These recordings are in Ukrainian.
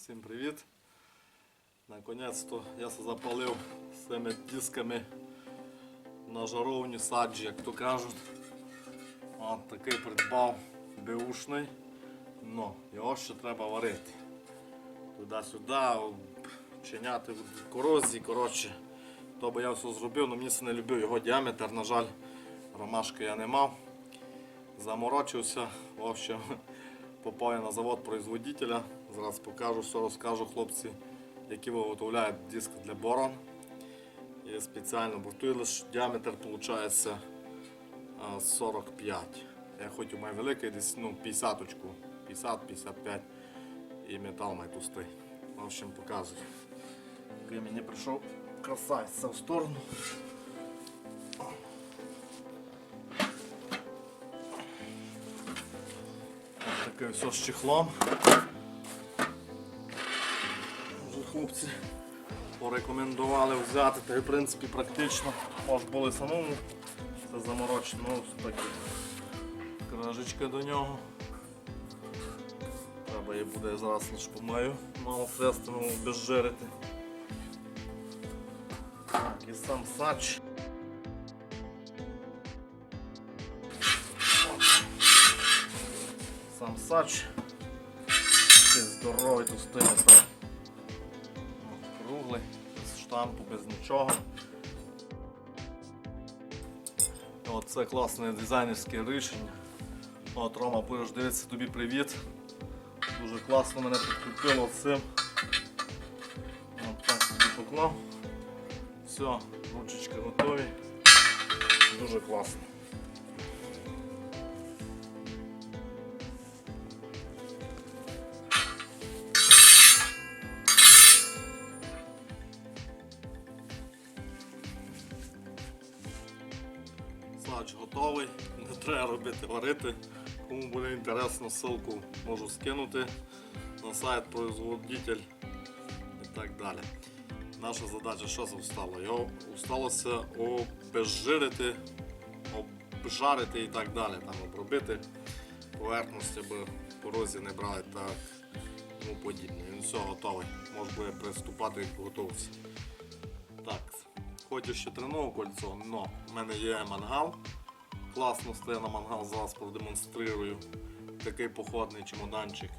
Всім привіт! Наконець-то я запалив з цими дисками на жаровні саджі, як то кажуть. От такий придбав беушний. Ну, його ще треба варити. Туди-сюди, чиняти в корозі, коротше. То би я все зробив, але мені це не любив його діаметр, на жаль, ромашки я не мав. Заморочився, в общем, попав я на завод производителя. Зараз покажу, все розкажу хлопці, які виготовляють диск для борон. І спеціально, лише діаметр виходить 45. Я хоч і маю великий, десь ну, 50 очку, 50-55 і метал має тустий. В общем, показую. Який мені прийшов красавець в сторону. Таке все з чехлом. Хлопці порекомендували взяти, та в принципі практично може було самому це заморочено. Ну, кружечка до нього. Треба її буде зараз лише помию, мало сестрому безжирити. Так, і сам сач. Сам сач. Здоровий тустий метал. Штампу, без нічого. Оце класне дизайнерське рішення. От, Рома, будеш дивитися тобі привіт. Дуже класно мене підкріпило цим. От так собі поклав. Все, ручечки готові. Дуже класно. Не треба робити варити. Кому буде інтересно, ссылку можу скинути на сайт производитель і так далі. Наша задача що стало? Його сталося обезжирити, обжарити і так далі, там обробити поверхність, аби корозії не брали та тому подібне. Він все готовий, може буде приступати і готуватися. Так, хочу ще тренове кольцо, но в мене є мангал. Класно стає на мангал, зараз продемонструю. Такий походний чемоданчик.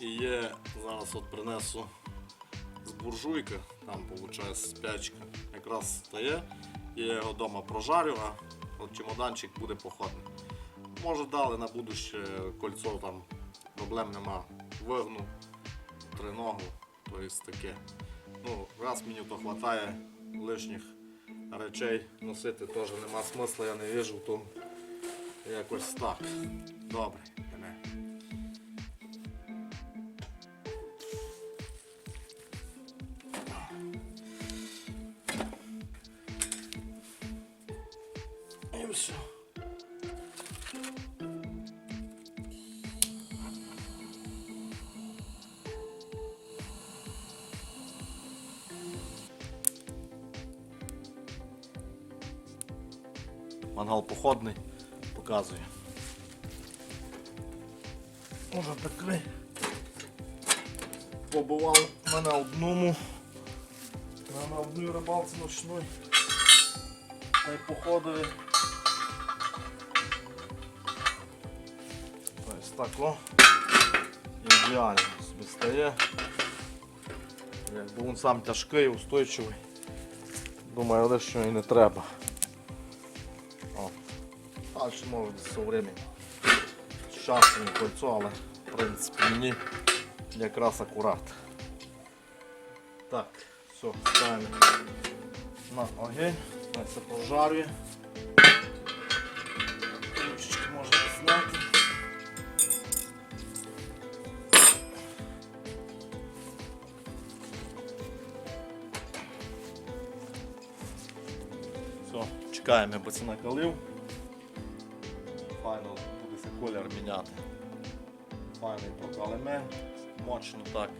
І є, зараз от принесу з буржуйки, там виходить спячка, якраз стає. Я його вдома прожарю, а от чемоданчик буде походний. Може дали на будуще кольцо, там проблем нема. Вигну, триногу, то є таке. Ну, раз мені то вистачає лишніх речей носити теж нема смисла, я не вижу, то якось так. Добре. І. Мангал походний, показує. Уже такий. Побував в мене одному. На одній рибалці ночної. Та й походові. Ось так о. Ідеально собі стає. Якби він сам тяжкий, устойчивий. Думаю, лишнього і не треба. Далі може. З часом кольцо, але в принципі мені якраз акурат. Так, все, ставимо на огонь, на це пожарює. Ручечки можна зняти. Все, чекаємо, бо це накалив. Міняти. Файний прокалеме, мочно так.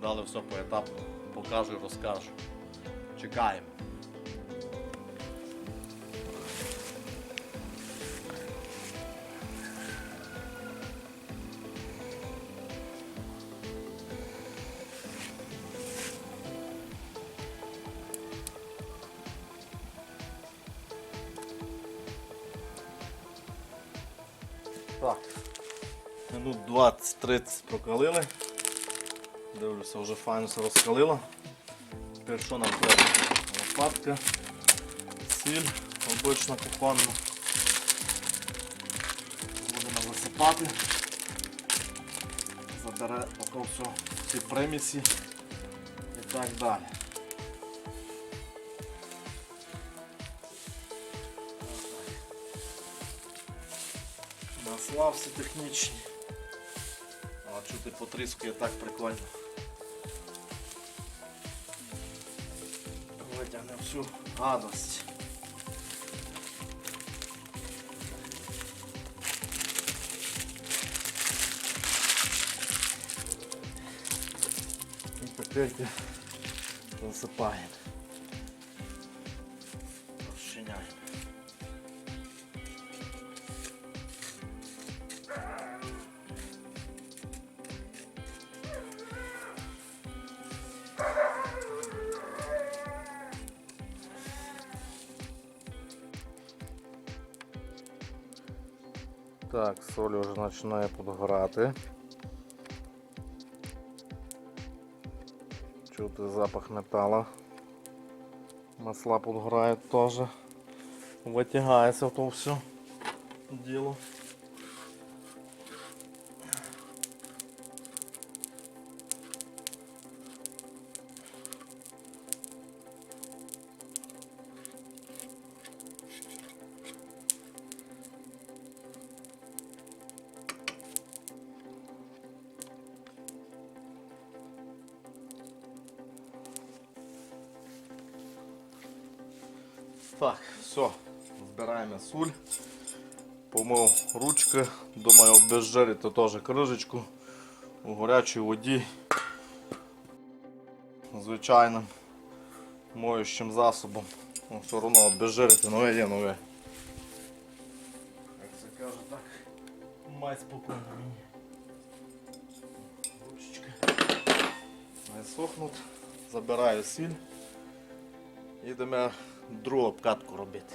Далі все поетапно покажу і розкажу. Чекаємо. 20-30 прокалили. Дивлюся, вже файно все розкалило. Тепер що нам треба? Лопатка, сіль, обична кухонна. Будемо засипати. Забере поки все ці примісі і так далі. Масла всі технічні. А чути потріскує так прикольно. Витягне всю гадость. І тепер засипаємо. Розчиняємо. Так, соль вже починає підгорати. Чути запах металла. Масла підгорають теж. Витягається то все діло. Так, все, збираємо суль. Помив ручки, думаю, обезжирити теж крижечку у гарячій воді. Звичайним моющим засобом. Ну, все одно обезжирити нове є нове. Як це каже, так. Май спокійно мені. Ручечки. Має сохнуть. Забираю сіль. Їдемо другу обкатку робити.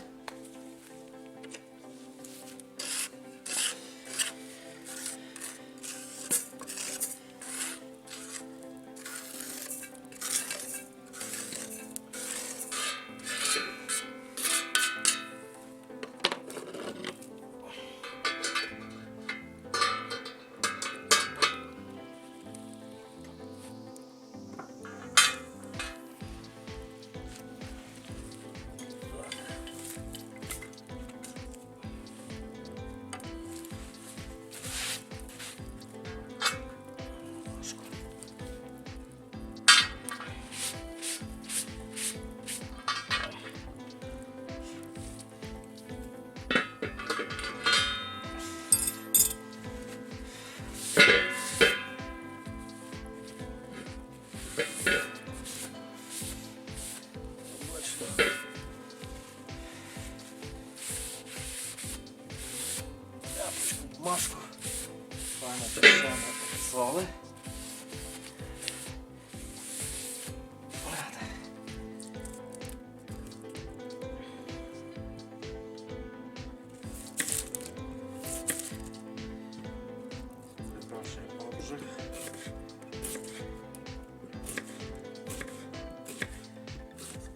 Припрошуємо обжиг.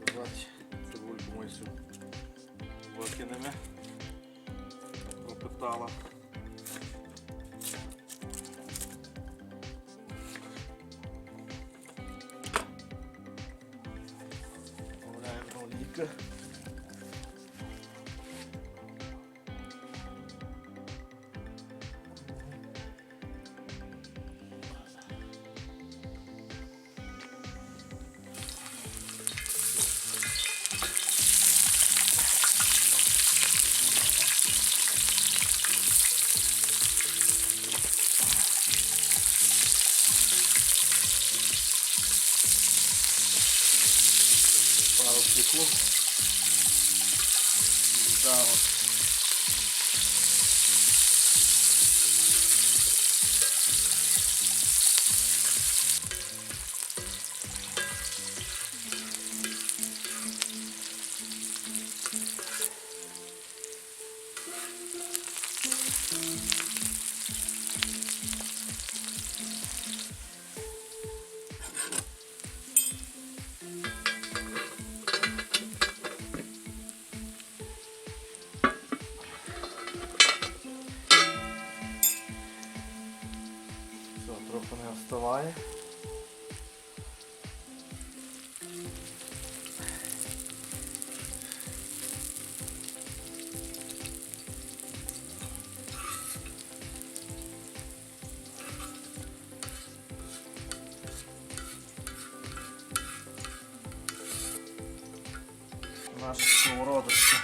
Сказати, цибульку. Пропитала. 그 Thank you. Tchau. От. трохи не вставає. Наша сковородочка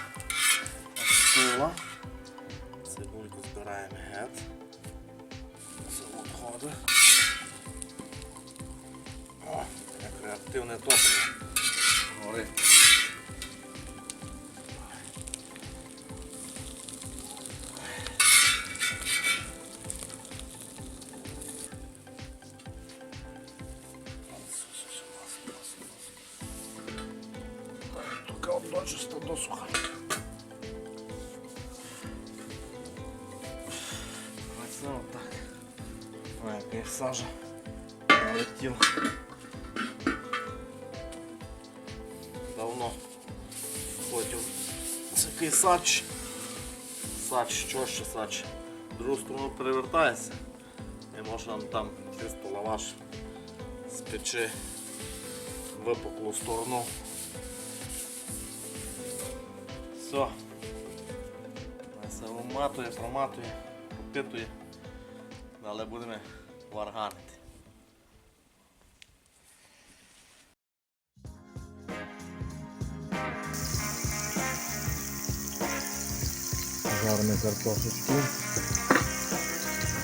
остила. Цибульку збираємо геть. вода. О, яке активне топливо. Гори. Тук отдоча ста досуха. Яка сажа налетіла. Давно хотів такий сач. Сач, що ще сач. Другу сторону перевертається. І можна там чисто лаваш з печи випуклу сторону. Все. Все виматує, проматує, пропитує. Але будемо варганити. Жаримо картошечку.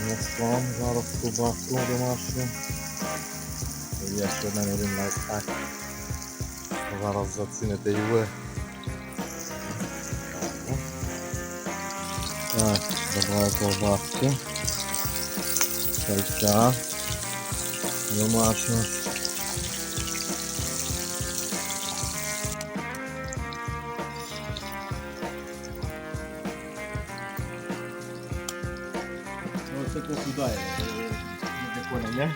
М'яском, зараз кубаску домашню. Є ще в один лайфхак. Зараз заціните і ви. Так, добавляю ковбаски. Сальця. Домашня. Ну, це то куди? Не?